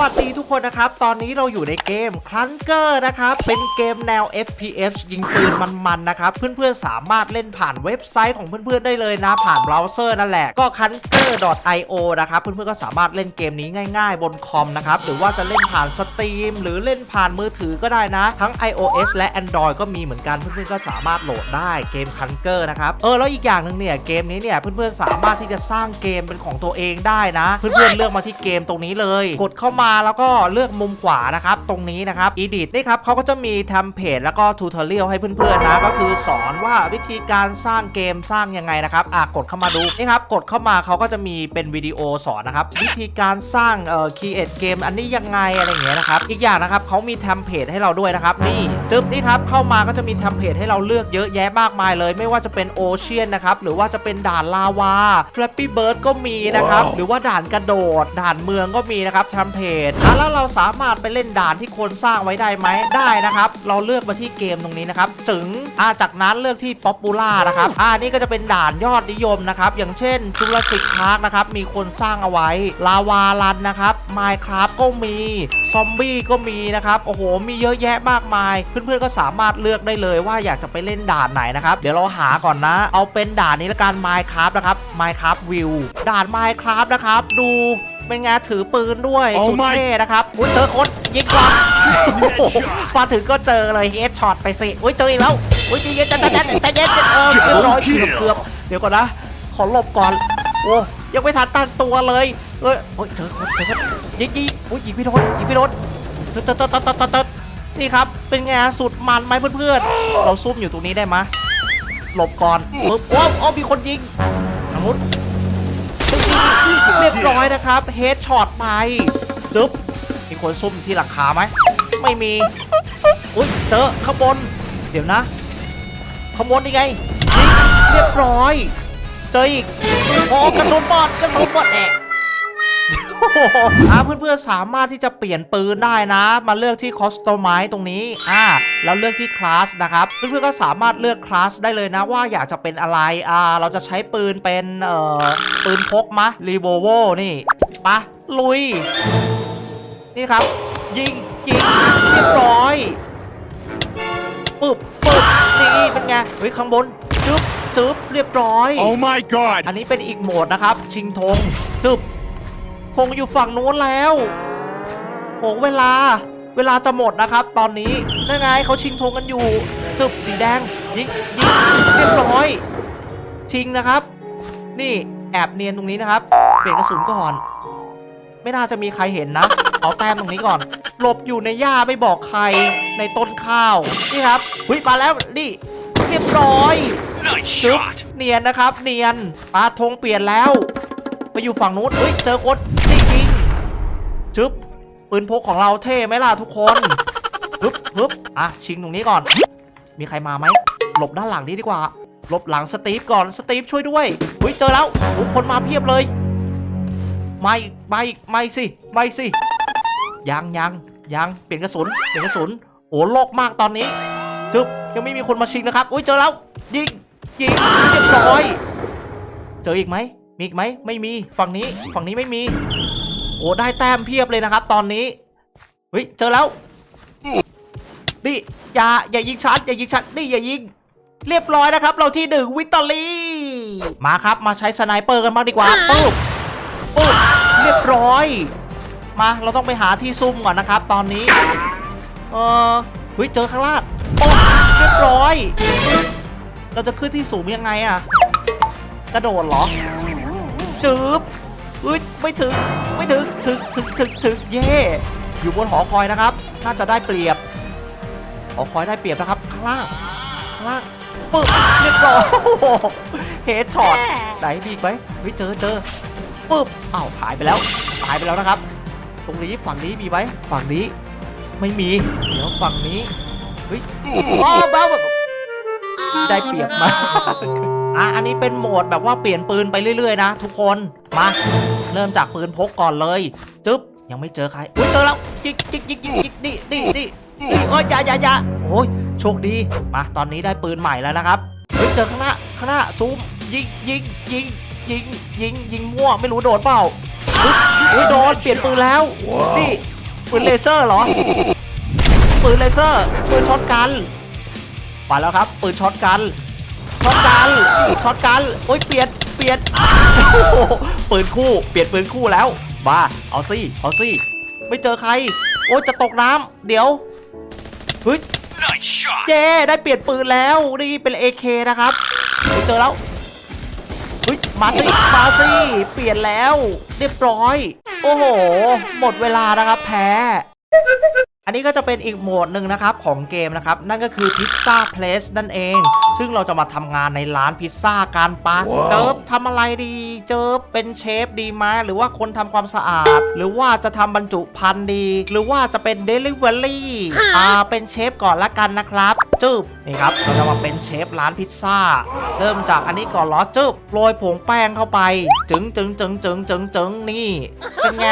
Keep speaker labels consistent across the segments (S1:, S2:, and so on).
S1: วัสดีทุกคนนะครับ ตอนนี้เราอยู่ในเกมคลันเกอร์นะครับ เป็นเกมแนว FPS ยิงปืนมันๆนะครับ เพื่อนๆสามารถเล่นผ่านเว็บไซต์ของเพื่อนๆได้เลยนะ ผ่านเบราว์เซอร์นั่นแหละ ก็ c u n k e r io นะครับ เพื่อนๆก็สามารถเล่นเกมนี้ง่าย ๆ บนคอมนะครับ หรือว่าจะเล่นผ่านสตรีมหรือเล่นผ่านมือถือก็ได้นะ ทั้ง iOS และ Android ก็มีเหมือนกัน เพื่อนๆก็สามารถโหลดได้เกมคันเกอร์นะครับ เออแล้วอีกอย่างหนึ่งเนี่ยเกมนี้เนี่ยเพื่อนๆสามารถที่จะสร้างเกมเป็นของตัวเองได้นะ เพื่อนๆเลือกมาที่เกมตรงนี้เลย กดเข้ามาแล้วก็เลือกมุมขวานะครับ ตรงนี้นะครับ edit นี่ครับเขาก็จะมีเทมเพลตแล้วก็ทูตอเรียลให้เพื่อนๆนะ ก็คือสอนว่าวิธีการสร้างเกมสร้างยังไงนะครับอะกดเข้ามาดูนี่ครับกดเข้ามาเขาก็จะมีเป็นวิดีโอสอนนะครับ วิธีการสร้างเอ่อ create เกมอันนี้ยังไงอะไรอย่างเงี้ยนะครับอีกอย่างนะครับเขามีเทมเพลตให้เราด้วยนะครับนี่จึ๊บนี่ครับเข้ามาก็จะมีเทมเพลตให้เราเลือกเยอะแยะมากมายเลย ไม่ว่าจะเป็นโอเชียนนะครับหรือว่าจะเป็นด่านลาวา Flappy Bird ก็มีนะครับหรือว่าด่านกระโดด ด่านเมืองก็มีนะครับเทมเพลตอะแล้วเราสามารถไปเล่นด่านที่คนสร้างไว้ได้ไหมได้นะครับ เราเลือกมาที่เกมตรงนี้นะครับถึงอ่าจากนั้นเลือกที่ Popular นะครับอ่านี่ก็จะเป็นด่านยอดนิยมนะครับ อย่างเช่น Jurassic Park นะครับ มีคนสร้างเอาไว้ ลาวาลันนะครับ Minecraft ก็มี ซอมบี้ก็มีนะครับ โอ้โห มีเยอะแยะมากมาย เพื่อนๆก็สามารถเลือกได้เลยว่าอยากจะไปเล่นด่านไหนนะครับ เดี๋ยวเราหาก่อนนะ เอาเป็นด่านนี้ละกัน Minecraft นะครับ Minecraft View ด่าน Minecraft นะครับ ดู เป็นไงถือปืนด้วย
S2: Oh
S1: สุด
S2: my
S1: เท่นะครับ อุ้ยเจอคนยิงก่อนโอ้โหมาถึงก็เจอเลยเฮดช็อตไปสิ อุ้ยเจออีกแล้ว อุ้ยใจเย็นใจเย็นใจเย็นใจเย็นเออเรียบร้อยเกือบเกือบเดี๋ยวก่อนนะ ขอหลบก่อน โอ้ยังไม่ทันตั้งตัวเลยเอ้ยโอ้ยเจอคนเจอคนยิงยิงอุ้ยยิงพี่โดนยิงพี่โดนเติร์ดเติร์ดเติร์ดเติร์ดเติร์ดนี่ครับ เป็นไงสุดมันไหมเพื่อนๆ เราซุ่มอยู่ตรงนี้ได้ไหมหลบก่อนปึ๊บโอ้โอ้มีคนยิงทางนู้น เรียบร้อยนะครับเฮดช็อตไปจึ๊บมีคนซุ่มที่หลังคาไหมไม่มีอุ้ยเจอข้างบน เดี๋ยวนะข้างบนนี่ไงยิงเรียบร้อย เจออีกโอ้กระสุนบอดกระสุนบอดแอะโอ้โหอ่าเพื่อนๆสามารถที่จะเปลี่ยนปืนได้นะ มาเลือกที่คอสตอมไมตรงนี้อ่าแล้วเลือกที่คลาสนะครับเพื่อนๆก็สามารถเลือกคลาสได้เลยนะว่าอยากจะเป็นอะไรอ่าเราจะใช้ปืนเป็นเอ่อปืนพกมะรีโวโวนี่ปะลุย นี่ครับ ยิงยิงเรียบร้อยปึ๊บปึ๊บนี่เป็นไงเฮ้ยข้างบนจึ๊บจึ๊บเรียบร้อย
S2: Oh my god!
S1: อันนี้เป็นอีกโหมดนะครับ ชิงธงจึบ ธงอยู่ฝั่งโน้นแล้วโหเวลา เวลาจะหมดนะครับ ตอนนี้นั่นไงเขาชิงธงกันอยู่จึบสีแดงยิงยิงเรียบร้อย ชิงนะครับ นี่แอบเนียนตรงนี้นะครับเปลี่ยนกระสุนก่อน ไม่น่าจะมีใครเห็นนะเอาแต้มตรงนี้ก่อนหลบอยู่ในหญ้าไม่บอกใครในต้นข้าวนี่ครับหุยมาแล้วนี่เรียบร้อย
S2: Nice
S1: จึ๊บเนียนนะครับ เนียนปลาธงเปลี่ยนแล้ว ไปอยู่ฝั่งนู้นเฮ้ยเจอคนนี่ยิง จึ๊บปืนพกของเราเท่ไหมล่ะทุกคนปึ๊บปึ๊บอะชิงตรงนี้ก่อน มีใครมาไหมหลบด้านหลังนี้ดีกว่าหลบหลังสตีฟก่อนสตีฟช่วยด้วยเฮ้ยเจอแล้วโอ้คนมาเพียบเลยไม่ไม่ไม่สิไม่สิยังยังยังเปลี่ยนกระสุนเปลี่ยนกระสุนโอ้โลกมากตอนนี้จึ๊บยังไม่มีคนมาชิงนะครับอุ้ยเจอแล้วยิงยิงเรียบร้อย เจออีกไหมมีอีกไหมไม่มีฝั่งนี้ฝั่งนี้ไม่มี โอ้ได้แต้มเพียบเลยนะครับ ตอนนี้เฮ้ยเจอแล้วนี่อย่าอย่ายิงชัดอย่ายิงชัดนี่อย่ายิงเรียบร้อยนะครับ เราที่หนึ่งวิตตอรี่ มาครับมาใช้สไนเปอร์กันบ้างดีกว่าปุ๊บปุ๊บเรียบร้อย มาเราต้องไปหาที่ซุ่มก่อนนะครับ ตอนนี้ เออเฮ้ยเจอข้างล่างโอ้เรียบร้อย เราจะขึ้นที่สูงยังไงอะกระโดดเหรอจืบเฮ้ยไม่ถึงไม่ถึง ถึงถึงถึงถึงเย่อยู่บนหอคอยนะครับ น่าจะได้เปรียบ หอคอยได้เปรียบนะครับข้างล่างข้างล่างปึ๊บเรียบร้อยโอ้โหเฮดช็อตไหนมีอีกไหมเฮ้ยเจอเจอปึ๊บอ้าวหายไปแล้วหายไปแล้วนะครับ ตรงนี้ฝั่งนี้มีไหมฝั่งนี้ ไม่มีเดี๋ยวฝั่งนี้เฮ้ยอ้าวบ้าแบบ ได้เปรียบมากอะอันนี้เป็นโหมดแบบว่าเปลี่ยนปืนไปเรื่อยๆ นะ ทุกคนมาเริ่มจากปืนพกก่อนเลยจึ๊บยังไม่เจอใครอุ้ยเจอแล้วยิงยิงยิงยิงยิงนี่นี่นี่นี่โอ้ยอย่าอย่าอย่าโอ้ยโชคดีมาตอนนี้ได้ปืนใหม่แล้วนะครับเฮ้ยเจอข้างหน้าข้างหน้าซูมยิงยิงยิงยิงยิงยิงมั่วไม่รู้โดดเปล่าอุ๊ยอุ้ยโดนเปลี่ยนปืนแล้วนี่ปืนเลเซอร์เหรอปืนเลเซอร์ปืนช็อตกัน มาแล้วครับปืนช็อตกันช็อตกันช็อตกันโอ้ยเปลี่ยนเปลี่ยนปืนคู่เปลี่ยนปืนคู่แล้วบ้าเอาสิเอาสิไม่เจอใคร โอ้ยจะตกน้ำเดี๋ยวเฮ้ยเย้ได้เปลี่ยนปืนแล้วนี่เป็น AK นะครับไม่เจอแล้วเฮ้ยมาสิมาสิเปลี่ยนแล้ว เรียบร้อย โอ้โห หมดเวลานะครับแพ้ อันนี้ก็จะเป็นอีกโหมดหนึ่งนะครับของเกมนะครับ นั่นก็คือพิซซ่าเพลสนั่นเอง ซึ่งเราจะมาทำงานในร้านพิซซ่ากันปะ
S2: ว้าว
S1: เจิบทำอะไรดี เจิบเป็นเชฟดีไหมหรือว่าคนทำความสะอาด หรือว่าจะทำบรรจุภัณฑ์ดี หรือว่าจะเป็นเดลิเวอรี่อ่าเป็นเชฟก่อนละกันนะครับจึบนี่ครับเราจะมาเป็นเชฟร้านพิซซ่า เริ่มจากอันนี้ก่อนเหรอจึบโรยผงแป้งเข้าไป จึงจึงจึงจึงจึงจึงนี่เป็นไง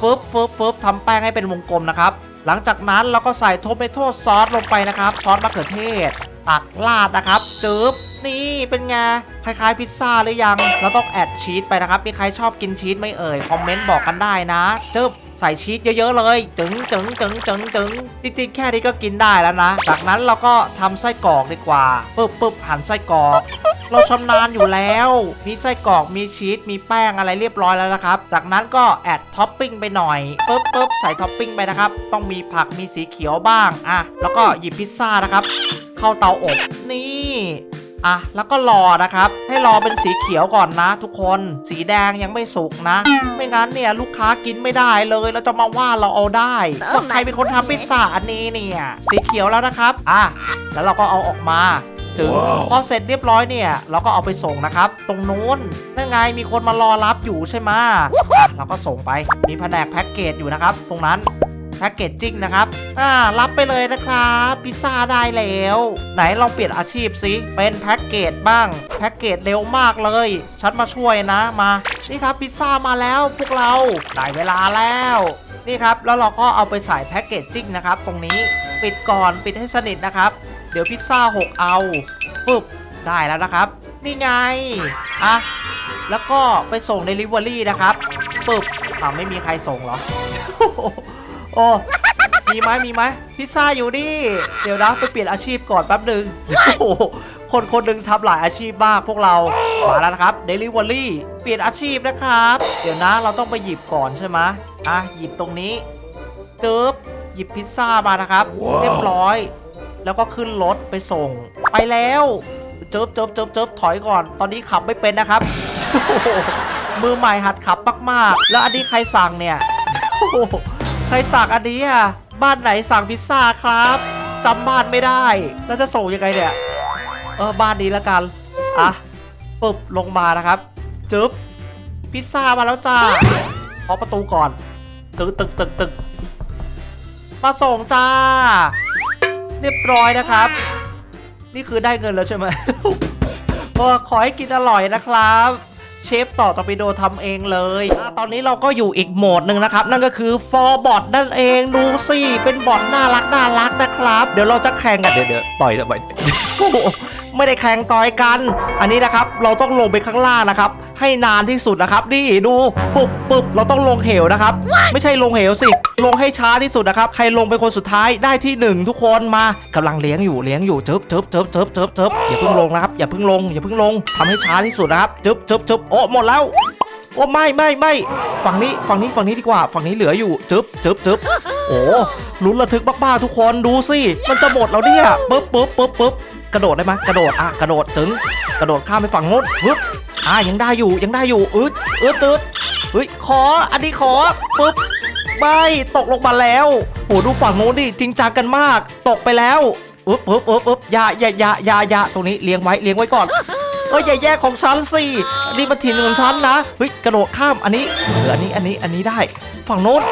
S1: ฟึบฟึบฟึบทำแป้งให้เป็นวงกลมนะครับ หลังจากนั้นเราก็ใส่โทเมโทซอสลงไปนะครับ ซอสมะเขือเทศ ตักราดนะครับจึ๊บ นี่เป็นไงคล้ายๆพิซซ่าหรือยังเราต้องแอดชีสไปนะครับ มีใครชอบกินชีสไหม่เอ่ย คอมเมนต์บอกกันได้นะจึ๊บใส่ชีสเยอะๆเลย จึงจึงจึงจึงจึงจริงๆแค่นี้ก็กินได้แล้วนะ จากนั้นเราก็ทำไส้กรอกดีกว่าปึ๊บปึ๊บหั่นไส้กรอกเราชำนาญอยู่แล้ว มีไส้กรอก มีชีส มีแป้งอะไรเรียบร้อยแล้วนะครับ จากนั้นก็แอดท็อปปิ้งไปหน่อยปึ๊บปึ๊บใส่ท็อปปิ้งไปนะครับ ต้องมีผัก มีสีเขียวบ้าง อะ แล้วก็หยิบพิซซ่านะครับ เข้าเตาอบ นี่ อะแล้วก็รอนะครับ ให้รอเป็นสีเขียวก่อนนะ ทุกคนสีแดงยังไม่สุกนะ ไม่งั้นเนี่ยลูกค้ากินไม่ได้เลยแล้วจะมาว่าเราเอาได้ว่าใครเป็นคนทำพิซซ่าอันนี้เนี่ยสีเขียวแล้วนะครับอะแล้วเราก็เอาออกมาจึง
S2: ว้าว
S1: พอเสร็จเรียบร้อยเนี่ย เราก็เอาไปส่งนะครับ ตรงนู้นนั่นไงมีคนมารอรับอยู่ใช่ไหมอะเราก็ส่งไปมีแผนกแพ็กเกจอยู่นะครับ ตรงนั้น แพ็กเกจจิ้งนะครับ อ่า รับไปเลยนะครับ พิซซ่าได้แล้ว ไหนลองเปลี่ยนอาชีพสิเป็นแพ็กเกจบ้าง แพ็กเกจเร็วมากเลย ฉันมาช่วยนะมา นี่ครับพิซซ่ามาแล้วพวกเรา ได้เวลาแล้ว นี่ครับ แล้วเราก็เอาไปใส่แพ็กเกจจิ้งนะครับ ตรงนี้ ปิดก่อนปิดให้สนิทนะครับ เดี๋ยวพิซซ่าหกเอา ปึ๊บ ได้แล้วนะครับ นี่ไง อะ แล้วก็ไปส่ง Delivery นะครับ ปึ๊บอ่าไม่มีใครส่งเหรอ โอ้มีไหมมีไหมพิซซ่าอยู่นี่ เดี๋ยวนะไปเปลี่ยนอาชีพก่อนแป๊บหนึ่งโอ้โหคนคนหนึ่งทำหลายอาชีพมากพวกเรามาแล้วนะครับ Delivery เปลี่ยนอาชีพนะครับ เดี๋ยวนะเราต้องไปหยิบก่อนใช่ไหมอะหยิบตรงนี้จึ๊บหยิบพิซซ่ามานะครับ
S2: ว้าว
S1: เรียบร้อย แล้วก็ขึ้นรถไปส่ง ไปแล้วเจิบเจิบเจิบเจิบถอยก่อน ตอนนี้ขับไม่เป็นนะครับโอ้โหมือใหม่หัดขับมากๆ แล้วอันนี้ใครสั่งเนี่ยโอ้โหใครสั่งอันนี้อะบ้านไหนสั่งพิซซ่าครับจำบ้านไม่ได้ แล้วจะส่งยังไงเนี่ย เออบ้านนี้แล้วกัน อะปึ๊บลงมานะครับ จึ๊บ พิซซ่ามาแล้วจ้าขอประตูก่อน ตึกตึกตึกตึกมาส่งจ้า เรียบร้อยนะครับ นี่คือได้เงินแล้วใช่ไหมโอ้ขอให้กินอร่อยนะครับ เชฟต่อตอร์ปิโดทำเองเลยอะตอนนี้เราก็อยู่อีกโหมดหนึ่งนะครับ นั่นก็คือฟอร์บอทนั่นเองดูสิเป็นบอทน่ารักน่ารักนะครับ เดี๋ยวเราจะแข่งกันเดี๋ยวเดี๋ยวต่อยทำไมโอ้โห ไม่ได้แข่งต่อยกัน อันนี้นะครับเราต้องลงไปข้างล่างนะครับ ให้นานที่สุดนะครับนี่ดูปุ๊บปุ๊บเราต้องลงเหวนะครับ ไม่ใช่ลงเหวสิ ลงให้ช้าที่สุดนะครับใครลงเป็นคนสุดท้ายได้ที่หนึ่งทุกคนมากำลังเลี้ยงอยู่เลี้ยงอยู่เจิบเจิบเจิบเจิบเจิบเจิบอย่าเพิ่งลงนะครับอย่าเพิ่งลงอย่าเพิ่งลงทำให้ช้าที่สุดนะครับเจิบเจิบเจิบโอ้หมดแล้วโอ้ไม่ไม่ไม่ฝั่งนี้ฝั่งนี้ฝั่งนี้ดีกว่า ฝั่งนี้เหลืออยู่จึ๊บจึ๊บจึ๊บโอ้ลุ้นระทึกมากๆทุกคนดูสิมันจะหมดแล้วเนี่ยปึ๊บปึ๊บปึ๊บปึ๊บ กระโดดได้ไหมกระโดดอะกระโดดถึง กระโดดข้ามไปฝั่งโน้นปึ๊บอะยังได้อยู่ยังได้อยู่อึดอึดตึดเฮ้ยขออันนี้ขอปึ๊บไม่ตกลงมาแล้วโหดูฝั่งโน้นดิจริงจังกันมาก ตกไปแล้วอึ๊บอึ๊บอึ๊บอึ๊บอย่าอย่าอย่าอย่าอย่าตรงนี้เลี้ยงไว้เลี้ยงไว้ก่อนเอ้ยอย่าแยกของฉันสิอันนี้มันถิ่นของฉันนะเฮ้ยกระโดดข้ามอันนี้เหลืออันนี้อันนี้อันนี้ได้ ฝั่งโน้น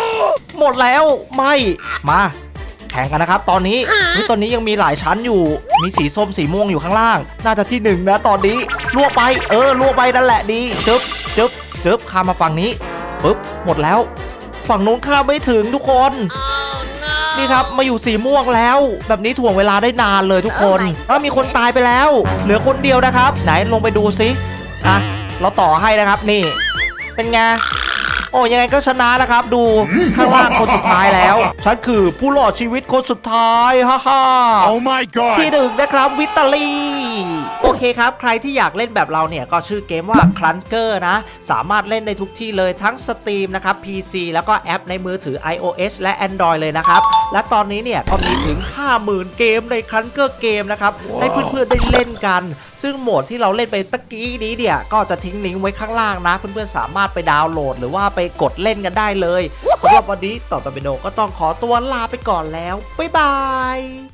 S1: หมดแล้วไม่มา แข่งกันนะครับ ตอนนี้เฮ้ยตอนนี้ยังมีหลายชั้นอยู่ มีสีส้มสีม่วงอยู่ข้างล่าง น่าจะที่หนึ่งนะตอนนี้ล่วงไป เออล่วงไปนั่นแหละดีจึ๊บจึ๊บจึ๊บข้ามมาฝั่งนี้ปึ๊บหมดแล้ว ฝั่งโน้นข้ามไม่ถึงทุกคน นี่ครับมาอยู่สีม่วงแล้ว แบบนี้ถ่วงเวลาได้นานเลยทุกคน
S3: Oh my
S1: ถ้ามีคนตายไปแล้ว เหลือคนเดียวนะครับ ไหนลงไปดูซิอะเราต่อให้นะครับนี่ เป็นไง โอ้ยังไงก็ชนะนะครับ ดูข้างล่างคนสุดท้ายแล้ว ฉันคือผู้รอดชีวิตคนสุดท้ายฮ่าฮ่า
S2: Oh my
S1: ที่
S2: god!
S1: หนึ่งนะครับวิตาลี โอเคครับ ใครที่อยากเล่นแบบเราเนี่ย ก็ชื่อเกมว่าคลันเกอร์นะ สามารถเล่นได้ทุกที่เลยทั้งสตรีมนะครับ PC แล้วก็แอปในมือถือ iOS และ Android เลยนะครับ และตอนนี้เนี่ยก็มีถึง 50,000 เกมในคลันเกอร์เกมนะครับ ให้เพื่อนๆได้เล่นกัน ซึ่งโหมดที่เราเล่นไปตะกี้นี้เนี่ยก็จะทิ้งลิงก์ไว้ข้างล่างนะ เพื่อนๆสามารถไปดาวน์โหลด หรือว่าไปไปกดเล่นกันได้เลยสำหรับวันนี้ต่อตอร์ปิโนก็ต้องขอตัวลาไปก่อนแล้วบ๊ายบาย